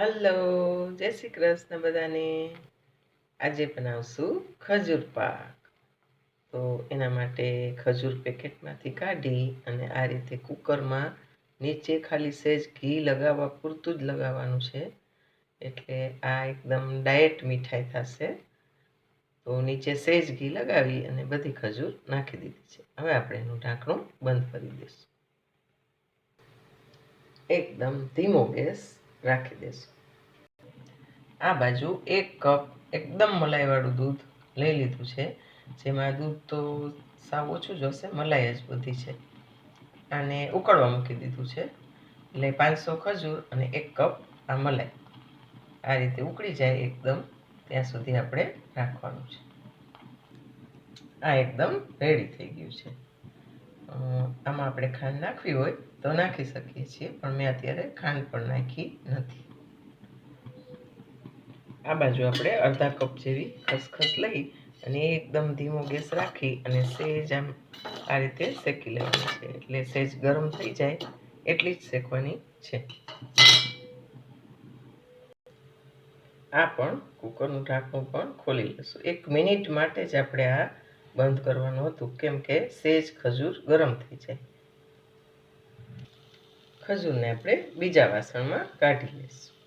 Hello, જય શ્રી કૃષ્ણ બધાને. આજે બનાવશું ખજૂર પાક. તો એના માટે ખજૂર પેકેટમાંથી કાઢી અને આ રીતે કુકરમાં નીચે ખાલી સહેજ ઘી લગાવવા, પૂરતું જ લગાવવાનું છે. એટલે આ એકદમ ડાયટ મીઠાઈ થશે. તો નીચે સહેજ ઘી લગાવી અને બધી ખજૂર નાખી દીધી છે. હવે આપણે એનું ઢાંકણું બંધ કરી દઈશું. એકદમ ધીમો ગેસ. રાખી દેશું. આ બાજુ એક કપ એકદમ મલાઈવાળું દૂધ લઈ લીધું છે, જેમાં દૂધ તો સાવ ઓછું જ હશે, મલાઈ જ બધી છે. અને ઉકળવા મૂકી દીધું છે, એટલે પાંચસો ખજૂર અને એક કપ આ મલાઈ. આ રીતે ઉકળી જાય એકદમ, ત્યાં સુધી આપણે રાખવાનું છે. આ એકદમ રેડી થઈ ગયું છે. આમાં આપણે ખાંડ નાખવી હોય તો નાખી શકીએ છીએ, પણ મેં અત્યારે ખાંડ પણ નાખી નથી. આ બાજુ આપણે અડધા કપ જેવી ખસખસ લઈ અને એકદમ ધીમો ગેસ રાખી અને સહેજ આમ આ રીતે શેકી લેવાનું છે. એટલે સહેજ ગરમ થઈ જાય એટલી જ શેકવાની છે. આ પણ કુકરનું ઢાંકણું પણ ખોલી લઈશું એક મિનિટ માટે જ આપણે આ બંધ કરવાનું હતું. કેમ કે સેજ ખજૂર ગરમ થઈ જાય. ખજૂરને આપણે બીજા વાસણમાં કાઢી લઈશું.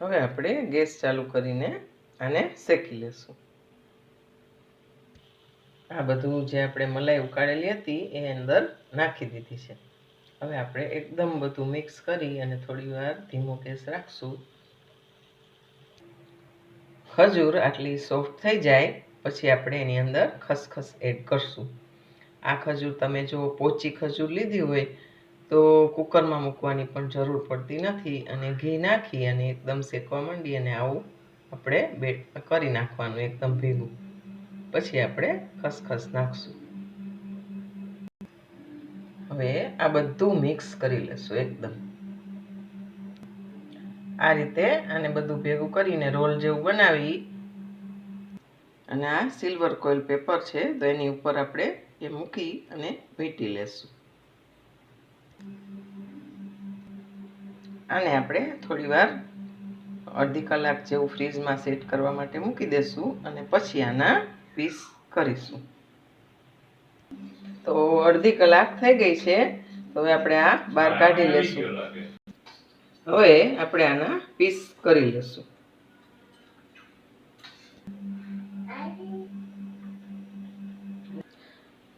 હવે આપણે ગેસ ચાલુ કરીને આને શેકી લેશું. આ બધું જે આપણે મલાઈ ઉકાળેલી હતી એ અંદર નાખી દીધી છે. હવે આપણે એકદમ બધું મિક્સ કરી અને થોડી વાર ધીમો ગેસ રાખશું. ખજૂર આટલી સોફ્ટ થઈ જાય પછી આપણે એની અંદર ખસખસ એડ કરશું. આ ખજૂર તમે જો પોચી ખજૂર લીધી હોય, તો કુકરમાં મૂકવાની પણ જરૂર પડતી નથી અને ઘી નાખી અને એકદમ શેકવા માંડી અને આવું આપણે બેટ કરી નાખવાનું એકદમ ભેગું પછી આપણે ખસખસ નાખશું. હવે આ બધું મિક્સ કરી લેશું એકદમ. આ રીતે આને બધું ભેગું કરીને રોલ જેવું બનાવી અને આ સિલ્વર કોઇલ પેપર છે તો એની ઉપર આપણે એ મૂકી અને વીંટી લેશું. આને આપણે થોડી વાર અડધી કલાક જેવું ફ્રીજમાં સેટ કરવા માટે મૂકી દેશું અને પછી આના પીસ કરીશું. તો અડધી કલાક થઈ ગઈ છે તો હવે આપણે આ બહાર કાઢી લેશું. હવે આપણે આના પીસ કરી લેશું.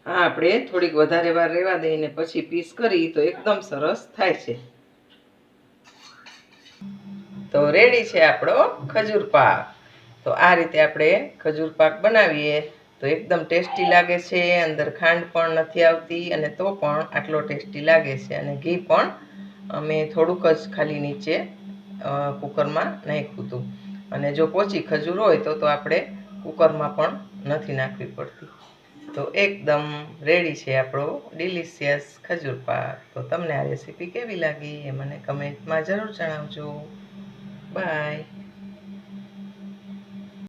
હા, આપણે થોડીક વધારે વાર રહેવા દઈને પછી પીસ કરી તો એકદમ સરસ થાય છે. તો રેડી છે આપણો ખજૂર પાક. તો આ રીતે આપણે ખજૂર પાક બનાવીએ. તો એકદમ ટેસ્ટી લાગે છે, અંદર ખાંડ પણ નથી આવતી અને તો પણ આટલો ટેસ્ટી લાગે છે અને ઘી પણ અમે થોડુંક જ ખાલી નીચે કુકરમાં નાખ્યું હતું. અને જો પોચી ખજૂર હોય તો તો આપણે કુકરમાં પણ નથી નાખવી પડતી. તો એકદમ રેડી છે આપણો ડિલિશિયસ ખજૂર પાક. તો તમને આ રેસીપી કેવી લાગી એ મને કમેન્ટમાં જરૂર જણાવજો. બાય